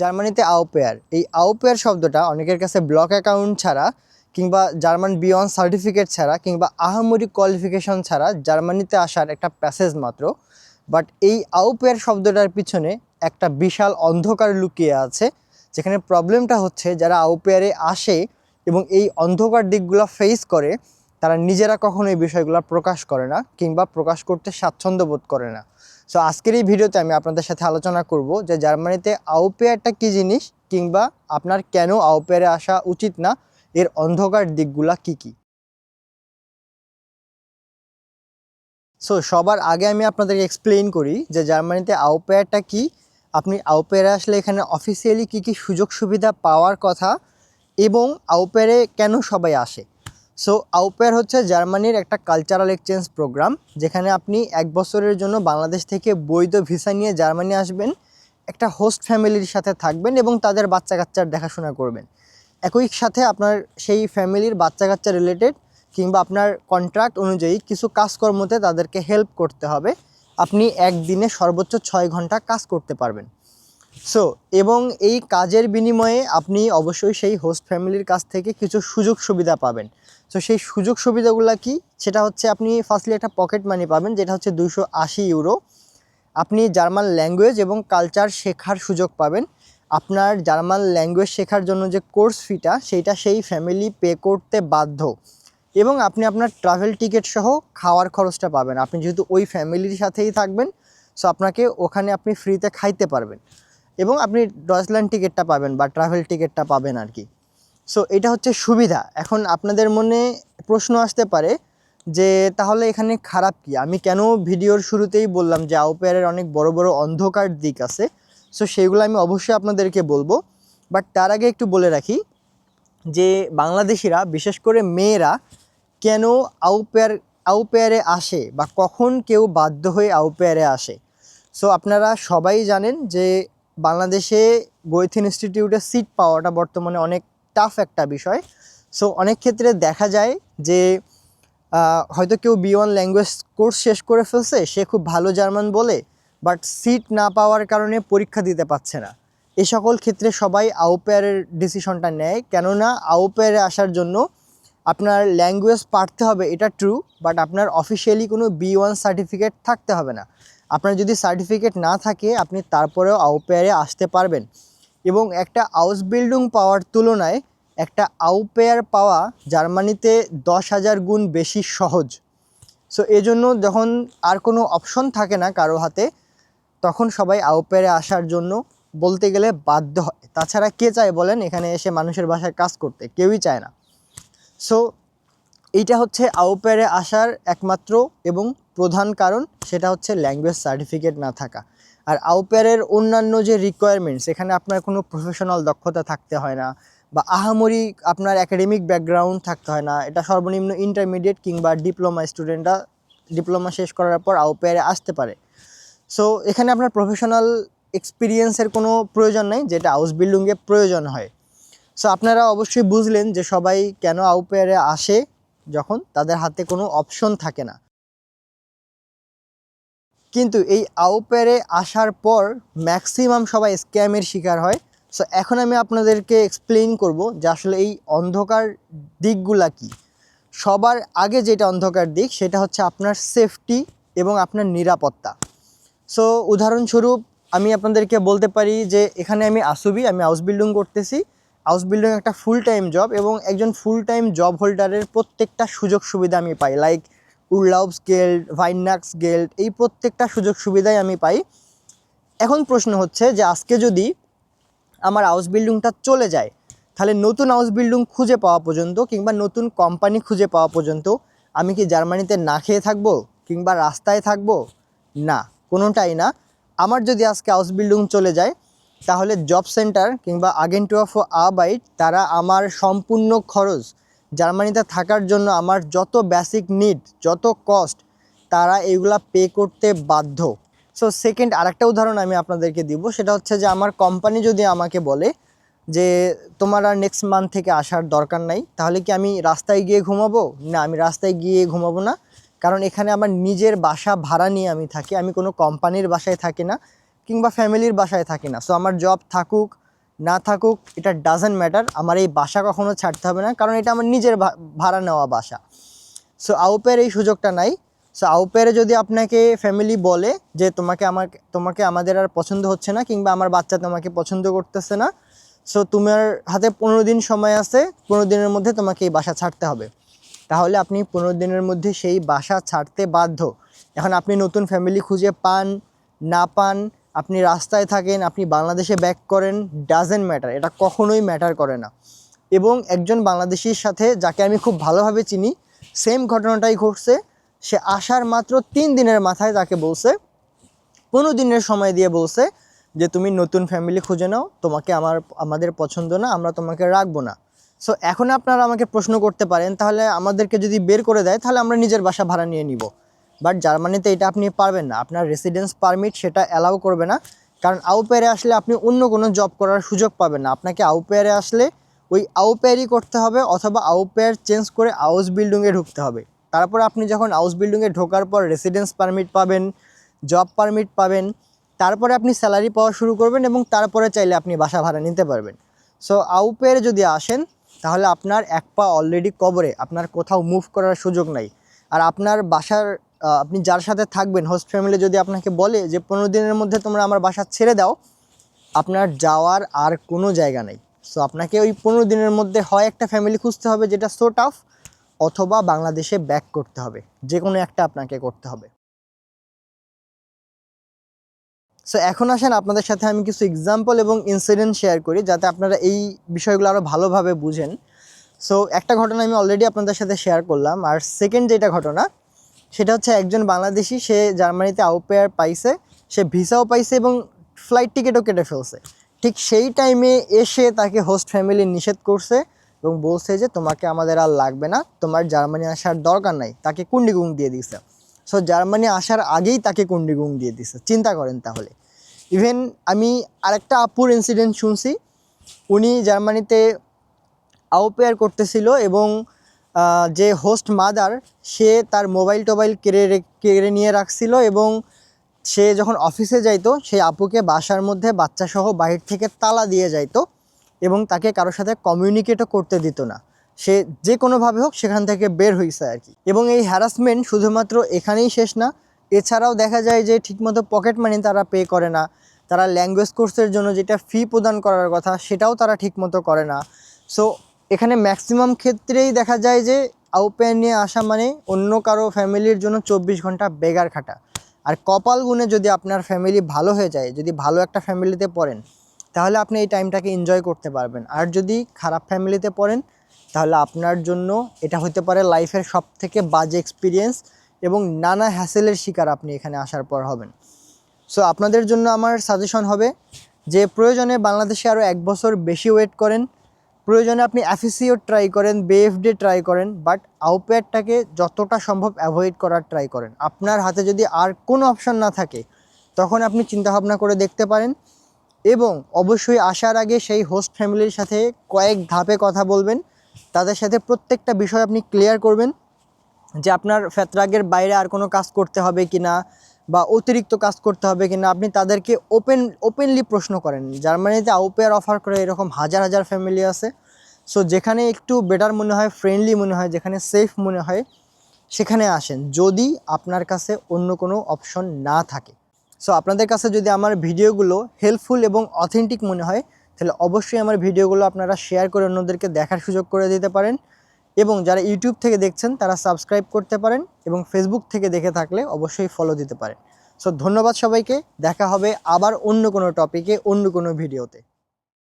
জার্মানিতে আউপেয়ার এই আউপেয়ার শব্দটা অনেকের কাছে ব্লক অ্যাকাউন্ট ছাড়া কিংবা জার্মান বিয়ন সার্টিফিকেট ছাড়া কিংবা আহামরি কোয়ালিফিকেশন ছাড়া জার্মানিতে আসার একটা প্যাসেজ মাত্র। বাট এই আউপেয়ার শব্দটার পিছনে একটা বিশাল অন্ধকার লুকিয়ে আছে, যেখানে প্রবলেমটা হচ্ছে যারা আউপেয়ারে আসে এবং এই অন্ধকার দিকগুলো ফেস করে, তারা নিজেরা কখনো এই বিষয়গুলো প্রকাশ করে না কিংবা প্রকাশ করতে স্বাচ্ছন্দ্য বোধ করে না। সো আজকের এই ভিডিওতে আমি আপনাদের সাথে আলোচনা করব যে জার্মানিতে আউপেয়ারটা কী জিনিস কিংবা আপনার কেন আউপেয়ারে আসা উচিত না, এর অন্ধকার দিকগুলা কি কি? সো সবার আগে আমি আপনাদেরকে এক্সপ্লেইন করি যে জার্মানিতে আউপেয়ারটা কি, আপনি আউপেয়ারে আসলে এখানে অফিসিয়ালি কি কি সুযোগ সুবিধা পাওয়ার কথা এবং আউপেয়ারে কেন সবাই আসে। সো আউপেয়ার হচ্ছে জার্মানির একটা কালচারাল এক্সচেঞ্জ প্রোগ্রাম যেখানে আপনি এক বছরের জন্য বাংলাদেশ থেকে বৈধ ভিসা নিয়ে জার্মানি আসবেন, একটা হোস্ট ফ্যামিলির সাথে থাকবেন এবং তাদের বাচ্চা কাচ্চার দেখাশোনা করবেন। একই সাথে আপনার সেই ফ্যামিলির বাচ্চা কাচ্চা রিলেটেড কিংবা আপনার কন্ট্রাক্ট অনুযায়ী কিছু কাজকর্মতে তাদেরকে হেল্প করতে হবে। আপনি একদিনে সর্বোচ্চ ছয় ঘণ্টা কাজ করতে পারবেন। সো এবং এই কাজের বিনিময়ে আপনি অবশ্যই সেই হোস্ট ফ্যামিলির কাছ থেকে কিছু সুযোগ সুবিধা পাবেন। সো সেই সুযোগ সুবিধাগুলো কি? সেটা হচ্ছে আপনি ফার্স্টলি একটা পকেট মানি পাবেন, যেটা হচ্ছে দুশো আশি ইউরো আপনি জার্মান ল্যাঙ্গুয়েজ এবং কালচার শেখার সুযোগ পাবেন। আপনার জার্মান ল্যাঙ্গুয়েজ শেখার জন্য যে কোর্স ফিটা সেইটা সেই ফ্যামিলি পে করতে বাধ্য। এবং আপনি আপনার ট্রাভেল টিকিট সহ খাওয়ার খরচটা পাবেন। আপনি যেহেতু ওই ফ্যামিলির সাথেই থাকবেন সো আপনাকে ওখানে আপনি ফ্রিতে খাইতে পারবেন। এবং আপনি ডয়সল্যান্ড টিকিটটা পাবেন বা ট্রাভেল টিকিটটা পাবেন আর কি। সো এটা হচ্ছে সুবিধা। এখন আপনাদের মনে প্রশ্ন আসতে পারে যে, তাহলে এখানে খারাপ কি? আমি কেন ভিডিওর শুরুতেই বললাম যে আউপেয়ারের অনেক বড় বড় অন্ধকার দিক আছে। সো সেইগুলো আমি অবশ্যই আপনাদেরকে বলব। বাট তার আগে একটু বলে রাখি যে, বাংলাদেশিরা, বিশেষ করে মেয়েরা, কেন আউপেয়ার আউপেয়ারে আসে বা কখন কেউ বাধ্য হয়ে আউপেয়ারে আসে? সো আপনারা সবাই জানেন যে বাংলাদেশে গোয়েথ ইনস্টিটিউটে সিট পাওয়াটা বর্তমানে অনেক টাফ একটা বিষয়। সো অনেক ক্ষেত্রে দেখা যায় যে হয়তো কেউ বি ওয়ান ল্যাঙ্গুয়েজ কোর্স শেষ করে ফেলছে, সে খুব ভালো জার্মান বলে বাট সিট না পাওয়ার কারণে পরীক্ষা দিতে পারছে না। এ সকল ক্ষেত্রে সবাই আউপেয়ারের ডিসিশনটা নেয়, কেননা আউপেয়ারে আসার জন্য আপনার ল্যাঙ্গুয়েজ পারতে হবে, এটা ট্রু বাট আপনার অফিসিয়ালি কোনো বি ওয়ান সার্টিফিকেট থাকতে হবে না। আপনার যদি সার্টিফিকেট না থাকে, আপনি তারপরেও আউপেয়ারে আসতে পারবেন। এবং একটা হাউস বিল্ডিং পাওয়ার তুলনায় একটা আউপেয়ার পাওয়া জার্মানিতে দশ হাজার গুণ বেশি সহজ। সো এজন্য যখন আর কোনো অপশন থাকে না কারও হাতে, তখন সবাই আউপেয়ারে আসার জন্য বলতে গেলে বাধ্য হয়। তাছাড়া কে চায় বলেন? এখানে এসে মানুষের বাসায় কাজ করতে। কেউই চায় না। সো এইটা হচ্ছে আউপেয়ারে আসার একমাত্র এবং প্রধান কারণ, সেটা হচ্ছে ল্যাঙ্গুয়েজ সার্টিফিকেট না থাকা। আর আউপেয়ারের অন্যান্য যে রিকোয়ারমেন্টস এখানে আপনার কোনো প্রফেশনাল দক্ষতা থাকতে হয় না বা আহামরি আপনার একাডেমিক ব্যাকগ্রাউন্ড থাকতে হয় না। এটা সর্বনিম্ন ইন্টারমিডিয়েট কিংবা ডিপ্লোমা স্টুডেন্টরা ডিপ্লোমা শেষ করার পর আউপেয়ারে আসতে পারে। সো এখানে আপনার প্রফেশনাল এক্সপিরিয়েন্সের কোনো প্রয়োজন নেই, যেটা হাউস বিল্ডিংয়ে প্রয়োজন হয়। সো আপনারা অবশ্যই বুঝলেন যে সবাই কেন আউপেয়ারে আসে যখন তাদের হাতে কোনো অপশন থাকে না। কিন্তু এই আউপেয়ারে আসার পর ম্যাক্সিমাম সবাই স্ক্যামের শিকার হয়। সো এখন আমি আপনাদেরকে এক্সপ্লেইন করব যে আসলে এই অন্ধকার দিকগুলা কি। সবার আগে যেটা অন্ধকার দিক, সেটা হচ্ছে আপনার সেফটি এবং আপনার নিরাপত্তা। সো উদাহরণস্বরূপ আমি আপনাদেরকে বলতে পারি যে এখানে আমি আসুবি, আমি হাউস বিল্ডিং করতেছি। হাউস বিল্ডিং একটা ফুল টাইম জব এবং একজন ফুল টাইম জব হোল্ডারের প্রত্যেকটা সুযোগ সুবিধা আমি পাই। লাইক উরলাউবস গেল্ড ভাইনাক্স গেল্ড এই প্রত্যেকটা সুযোগ সুবিধাই আমি পাই। এখন প্রশ্ন হচ্ছে যে আজকে যদি আমার হাউস বিল্ডিংটা চলে যায়, তাহলে নতুন হাউস বিল্ডিং খুঁজে পাওয়া পর্যন্ত কিংবা নতুন কোম্পানি খুঁজে পাওয়া পর্যন্ত আমি কি জার্মানিতে না খেয়ে থাকব কিংবা রাস্তায় থাকব? না, কোনোটাই না। আমার যদি আজকে হাউস বিল্ডিং চলে যায় তাহলে জব সেন্টার কিংবা আগেন্টু অফ আবাইট তারা আমার সম্পূর্ণ খরচ, জার্মানিতে থাকার জন্য আমার যত বেসিক নিড যত কস্ট তারা এগুলা পে করতে বাধ্য। সো সেকেন্ড আরেকটা উদাহরণ আমি আপনাদেরকে দিব, সেটা হচ্ছে যে আমার কোম্পানি যদি আমাকে বলে যে, তোমার আর নেক্সট মান্থ থেকে আসার দরকার নাই, তাহলে কি আমি রাস্তায় গিয়ে ঘুমাবো? না, আমি রাস্তায় গিয়ে ঘুমাবো না। কারণ এখানে আমার নিজের বাসা ভাড়া নিয়ে আমি থাকি, আমি কোনো কোম্পানির বাসায় থাকি না। কিংবা ফ্যামিলির বাসায় থাকি না। সো আমার জব থাকুক, না থাকুক, এটা ডাজেন্ট ম্যাটার আমার এই বাসা কখনো ছাড়তে হবে না, কারণ এটা আমার নিজের ভাড়া নেওয়া বাসা। সো আউপের এই সুযোগটা নাই। সো আউপেরে যদি আপনাকে ফ্যামিলি বলে যে তোমাকে আমার, তোমাকে আমাদের আর পছন্দ হচ্ছে না, কিংবা আমার বাচ্চা তোমাকে পছন্দ করতেছে না সো তোমার হাতে পনেরো দিন সময় আছে, পনেরো দিনের মধ্যে তোমাকে এই বাসা ছাড়তে হবে। তাহলে আপনি পনেরো দিনের মধ্যে সেই বাসা ছাড়তে বাধ্য। এখন আপনি নতুন ফ্যামিলি খুঁজে পান, না পান আপনি রাস্তায় থাকেন, আপনি বাংলাদেশে ব্যাক করেন ডাজেন্ট ম্যাটার এটা কখনোই ম্যাটার করে না। এবং একজন বাংলাদেশির সাথে, যাকে আমি খুব ভালোভাবে চিনি সেম ঘটনাটাই ঘটছে, সে আসার মাত্র তিন দিনের মাথায় তাকে বলছে পনেরো দিনের সময় দিয়ে বলছে যে, তুমি নতুন ফ্যামিলি খুঁজে নাও, তোমাকে আমার, আমাদের পছন্দ না, আমরা তোমাকে রাখব না। সো এখন আপনারা আমাকে প্রশ্ন করতে পারেন, তাহলে আমাদেরকে যদি বের করে দেয়, তাহলে আমরা নিজের বাসা ভাড়া নিয়ে নিব। বাট জার্মানিতে এটা আপনি পারবেন না। আপনার রেসিডেন্স পারমিট সেটা অ্যালাউ করবে না। কারণ আউপেয়ারে আসলে আপনি অন্য কোনো জব করার সুযোগ পাবেন না। আপনাকে আউপেয়ারে আসলে ওই আউপেয়ারই করতে হবে অথবা আউপেয়ার চেঞ্জ করে হাউস বিল্ডিংয়ে ঢুকতে হবে। তারপর আপনি যখন হাউস বিল্ডিংয়ে ঢোকার পর রেসিডেন্স পারমিট পাবেন জব পারমিট পাবেন, তারপরে আপনি স্যালারি পাওয়া শুরু করবেন এবং তারপরে চাইলে আপনি বাসা ভাড়া নিতে পারবেন। সো আউপেয়ারে যদি আসেন, তাহলে আপনার এক পা অলরেডি কবরে আপনার কোথাও মুভ করার সুযোগ নাই। আর আপনার বাসার আপনি যার সাথে থাকবেন হোস্ট ফ্যামিলি যদি আপনাকে বলে যে, পনেরো দিনের মধ্যে তোমরা আমার বাসা ছেড়ে দাও, আপনার যাওয়ার আর কোনো জায়গা নেই। সো আপনাকে ওই পনেরো দিনের মধ্যে হয় একটা ফ্যামিলি খুঁজতে হবে, যেটা সো টাফ অথবা বাংলাদেশে ব্যাক করতে হবে। যে কোনো একটা আপনাকে করতে হবে। সো এখন আসেন আপনাদের সাথে আমি কিছু এক্সাম্পল এবং ইনসিডেন্ট শেয়ার করি, যাতে আপনারা এই বিষয়গুলো আরও ভালোভাবে বুঝেন। সো একটা ঘটনা আমি অলরেডি আপনাদের সাথে শেয়ার করলাম। আর সেকেন্ড যেটা ঘটনা সেটা হচ্ছে একজন বাংলাদেশি, সে জার্মানিতে আউপেয়ার পাইছে, সে ভিসাও পাইছে এবং ফ্লাইট টিকিটও কেটে ফেলছে। ঠিক সেই টাইমে এসে তাকে হোস্ট ফ্যামিলি নিষেধ করছে এবং বলছে যে, তোমাকে আমাদের আর লাগবে না, তোমার জার্মানি আসার দরকার নাই। তাকে কুন্ডিগুং দিয়ে দিছে। সো জার্মানি আসার আগেই তাকে কুন্ডিগুং দিয়ে দিছে। চিন্তা করেন তাহলে। ইভেন আমি আরেকটা আপুর ইনসিডেন্ট শুনছি। উনি জার্মানিতে আউপেয়ার করতেছিল এবং যে হোস্ট মাদার সে তার মোবাইল টোবাইল কেড়ে কেড়ে নিয়ে রাখছিল এবং সে যখন অফিসে যাইতো সেই আপুকে বাসার মধ্যে বাচ্চাসহ বাহির থেকে তালা দিয়ে যাইতো এবং তাকে কারোর সাথে কমিউনিকেটও করতে দিত না। সে যে কোনোভাবে হোক সেখান থেকে বের হয়েছে আর কি। এবং এই হ্যারাসমেন্ট শুধুমাত্র এখানেই শেষ না, এছাড়াও দেখা যায় যে ঠিকমতো পকেট মানি তারা পে করে না। তারা ল্যাঙ্গুয়েজ কোর্সের জন্য যেটা ফি প্রদান করার কথা, সেটাও তারা ঠিকমতো করে না। সো এখানে ম্যাক্সিমাম ক্ষেত্রেই দেখা যায় যে আউপেয়ার নিয়ে আসা মানে অন্য কারও ফ্যামিলির জন্য চব্বিশ ঘণ্টা বেগার খাটা। আর কপাল গুণে যদি আপনার ফ্যামিলি ভালো হয়ে যায়, যদি ভালো একটা ফ্যামিলিতে পড়েন, তাহলে আপনি এই টাইমটাকে এনজয় করতে পারবেন। আর যদি খারাপ ফ্যামিলিতে পড়েন, তাহলে আপনার জন্য এটা হতে পারে লাইফের সব থেকে বাজে এক্সপিরিয়েন্স এবং নানা হ্যাসেলের শিকার আপনি এখানে আসার পর হবেন। সো আপনাদের জন্য আমার সাজেশন হবে যে প্রয়োজনে বাংলাদেশে আরও এক বছর বেশি ওয়েট করেন। প্রয়োজনে আপনি অ্যাফিসিও ট্রাই করেন বেএফডি ট্রাই করেন বাট আউপেয়ারটাকে যতটা সম্ভব অ্যাভয়েড করার ট্রাই করেন। আপনার হাতে যদি আর কোনো অপশন না থাকে, তখন আপনি চিন্তাভাবনা করে দেখতে পারেন। এবং অবশ্যই আসার আগে সেই হোস্ট ফ্যামিলির সাথে কয়েক ধাপে কথা বলবেন। তাদের সাথে প্রত্যেকটা বিষয় আপনি ক্লিয়ার করবেন যে আপনার ফেতরাগের বাইরে আর কোনো কাজ করতে হবে কি না বা অতিরিক্ত কাজ করতে হবে কি না আপনি তাদেরকে ওপেন ওপেনলি প্রশ্ন করেন। জার্মানিতে আউপেয়ার অফার করে এরকম হাজার হাজার ফ্যামিলি আছে। সো যেখানে একটু বেটার মনে হয় ফ্রেন্ডলি মনে হয়, যেখানে সেফ মনে হয়, সেখানে আসেন। যদি আপনার কাছে অন্য কোনো অপশন না থাকে। সো আপনাদের কাছে যদি আমার ভিডিওগুলো হেল্পফুল এবং অথেন্টিক মনে হয়, তাহলে অবশ্যই আমার ভিডিওগুলো আপনারা শেয়ার করে অন্যদেরকে দেখার সুযোগ করে দিতে পারেন। এবং যারা ইউটিউব থেকে দেখছেন, তারা সাবস্ক্রাইব করতে পারেন এবং ফেসবুক থেকে দেখে থাকলে অবশ্যই ফলো দিতে পারেন। সো ধন্যবাদ সবাইকে। দেখা হবে আবার অন্য কোনো টপিকে অন্য কোনো ভিডিওতে